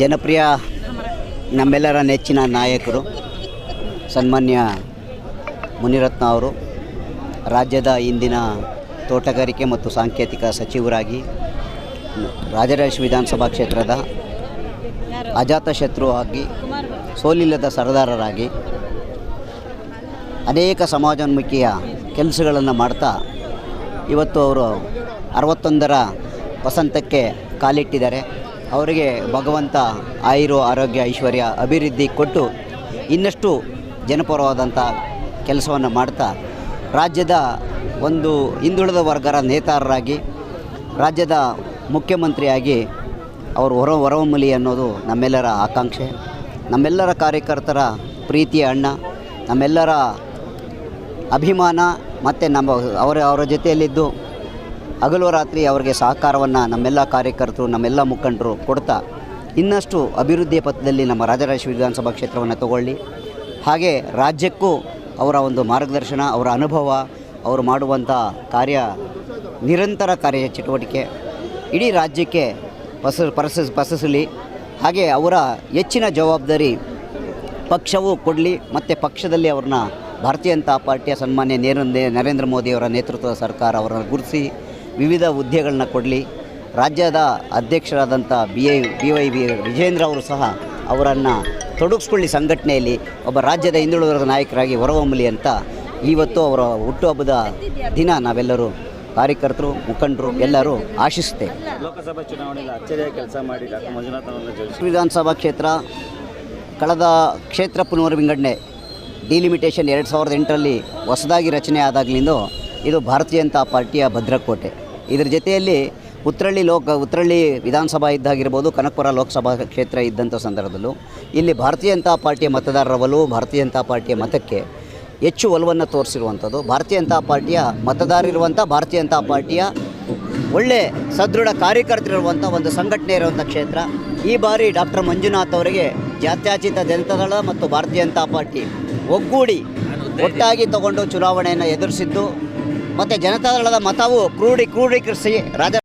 ಜನಪ್ರಿಯ ನಮ್ಮೆಲ್ಲರ ನೆಚ್ಚಿನ ನಾಯಕರು ಸನ್ಮಾನ್ಯ ಮುನಿರತ್ನ ಅವರು, ರಾಜ್ಯದ ಇಂದಿನ ತೋಟಗಾರಿಕೆ ಮತ್ತು ಸಾಂಕೇತಿಕ ಸಚಿವರಾಗಿ, ರಾಜರಾಜ ವಿಧಾನಸಭಾ ಕ್ಷೇತ್ರದ ಅಜಾತಶತ್ರು ಆಗಿ, ಸೋಲಿಲ್ಲದ ಸರದಾರರಾಗಿ ಅನೇಕ ಸಮಾಜೋನ್ಮುಖಿಯ ಕೆಲಸಗಳನ್ನು ಮಾಡ್ತಾ ಇವತ್ತು ಅವರು ಅರವತ್ತೊಂದರ ವಸಂತಕ್ಕೆ ಕಾಲಿಟ್ಟಿದ್ದಾರೆ. ಅವರಿಗೆ ಭಗವಂತ ಆಯುರು ಆರೋಗ್ಯ ಐಶ್ವರ್ಯ ಅಭಿವೃದ್ಧಿ ಕೊಟ್ಟು ಇನ್ನಷ್ಟು ಜನಪರವಾದಂಥ ಕೆಲಸವನ್ನು ಮಾಡ್ತಾ ರಾಜ್ಯದ ಒಂದು ಹಿಂದುಳಿದ ವರ್ಗರ ನೇತಾರರಾಗಿ, ರಾಜ್ಯದ ಮುಖ್ಯಮಂತ್ರಿಯಾಗಿ ಅವರು ಹೊರ ಹೊರಮುಲಿ ಅನ್ನೋದು ನಮ್ಮೆಲ್ಲರ ಆಕಾಂಕ್ಷೆ. ನಮ್ಮೆಲ್ಲರ ಕಾರ್ಯಕರ್ತರ ಪ್ರೀತಿಯ ಅಣ್ಣ, ನಮ್ಮೆಲ್ಲರ ಅಭಿಮಾನ ಮತ್ತು ನಮ್ಮ ಅವರ ಅವರ ಜೊತೆಯಲ್ಲಿದ್ದು ಹಗಲು ರಾತ್ರಿ ಅವರಿಗೆ ಸಹಕಾರವನ್ನು ನಮ್ಮೆಲ್ಲ ಕಾರ್ಯಕರ್ತರು, ನಮ್ಮೆಲ್ಲ ಮುಖಂಡರು ಕೊಡ್ತಾ ಇನ್ನಷ್ಟು ಅಭಿವೃದ್ಧಿಯ ಪಥದಲ್ಲಿ ನಮ್ಮ ರಾಜರಾಜೇಶ್ವರಿ ವಿಧಾನಸಭಾ ಕ್ಷೇತ್ರವನ್ನು ತಗೊಳ್ಳಿ. ಹಾಗೆ ರಾಜ್ಯಕ್ಕೂ ಅವರ ಒಂದು ಮಾರ್ಗದರ್ಶನ, ಅವರ ಅನುಭವ, ಅವರು ಮಾಡುವಂಥ ಕಾರ್ಯ ನಿರಂತರ ಕಾರ್ಯ ಚಟುವಟಿಕೆ ಇಡೀ ರಾಜ್ಯಕ್ಕೆ ಪಸ, ಪರಸ, ಪಸಸಲಿ. ಹಾಗೆ ಅವರ ಹೆಚ್ಚಿನ ಜವಾಬ್ದಾರಿ ಪಕ್ಷವು ಕೊಡಲಿ, ಮತ್ತು ಪಕ್ಷದಲ್ಲಿ ಅವ್ರನ್ನ ಭಾರತೀಯ ಜನತಾ ಪಾರ್ಟಿಯ ಸನ್ಮಾನ್ಯ ನೇರ ನರೇಂದ್ರ ಮೋದಿಯವರ ನೇತೃತ್ವದ ಸರ್ಕಾರ ಅವರನ್ನು ಗುರುತಿಸಿ. ವಿವಿಧ ಹುದ್ದೆಗಳನ್ನ ಕೊಡಲಿ. ರಾಜ್ಯದ ಅಧ್ಯಕ್ಷರಾದಂಥ B I B Y B Vijendra ಅವರು ಸಹ ಅವರನ್ನು ತೊಡಗಿಸ್ಕೊಳ್ಳಿ ಸಂಘಟನೆಯಲ್ಲಿ. ಒಬ್ಬ ರಾಜ್ಯದ ಹಿಂದುಳಿದ ನಾಯಕರಾಗಿ ಹೊರಹೊಮ್ಮಲಿ ಅಂತ ಇವತ್ತು ಅವರ ಹುಟ್ಟುಹಬ್ಬದ ದಿನ ನಾವೆಲ್ಲರೂ ಕಾರ್ಯಕರ್ತರು ಮುಖಂಡರು ಎಲ್ಲರೂ ಆಶಿಸುತ್ತೇವೆ. ಲೋಕಸಭಾ ಚುನಾವಣೆಯಲ್ಲಿ ಅಚ್ಚರಿಯ ಕೆಲಸ ಮಾಡಿ ಡಾಕ್ಟರ್ ಮಂಜುನಾಥ್ ವಿಧಾನಸಭಾ ಕ್ಷೇತ್ರ ಕಳೆದ ಕ್ಷೇತ್ರ ಪುನರ್ವಿಂಗಡಣೆ ಡಿಲಿಮಿಟೇಷನ್ ಎರಡು ಸಾವಿರದ ಎಂಟರಲ್ಲಿ ಹೊಸದಾಗಿ ರಚನೆ ಆದಾಗಲಿಂದ ಇದು ಭಾರತೀಯ ಜನತಾ ಪಾರ್ಟಿಯ ಭದ್ರಕೋಟೆ. ಇದರ ಜೊತೆಯಲ್ಲಿ ಉತ್ರಳ್ಳಿ ಲೋಕ, ಉತ್ರಳ್ಳಿ ವಿಧಾನಸಭಾ ಇದ್ದಾಗಿರ್ಬೋದು, ಕನಕಪುರ ಲೋಕಸಭಾ ಕ್ಷೇತ್ರ ಇದ್ದಂಥ ಸಂದರ್ಭದಲ್ಲೂ ಇಲ್ಲಿ ಭಾರತೀಯ ಜನತಾ ಪಾರ್ಟಿಯ ಮತದಾರರ ಒಲವು ಭಾರತೀಯ ಜನತಾ ಪಾರ್ಟಿಯ ಮತಕ್ಕೆ ಹೆಚ್ಚು ಒಲವನ್ನು ತೋರಿಸಿರುವಂಥದ್ದು. ಭಾರತೀಯ ಜನತಾ ಪಾರ್ಟಿಯ ಮತದಾರರಿರುವಂಥ ಭಾರತೀಯ ಜನತಾ ಪಾರ್ಟಿಯ ಒಳ್ಳೆ ಸದೃಢ ಕಾರ್ಯಕರ್ತರಿರುವಂಥ ಒಂದು ಸಂಘಟನೆ ಇರುವಂಥ ಕ್ಷೇತ್ರ. ಈ ಬಾರಿ ಡಾಕ್ಟರ್ ಮಂಜುನಾಥ್ ಅವರಿಗೆ ಜಾತ್ಯಾತೀತ ಜನತಾದಳ ಮತ್ತು ಭಾರತೀಯ ಜನತಾ ಪಾರ್ಟಿ ಒಗ್ಗೂಡಿ ಒಟ್ಟಾಗಿ ತಗೊಂಡು ಚುನಾವಣೆಯನ್ನು ಎದುರಿಸಿದ್ದು. ಮತ್ತು ಜನತಾದಳದ ಮತವು ಕ್ರೂಢಿ ಕ್ರೂಢೀಕರಿಸಿ ರಾಜ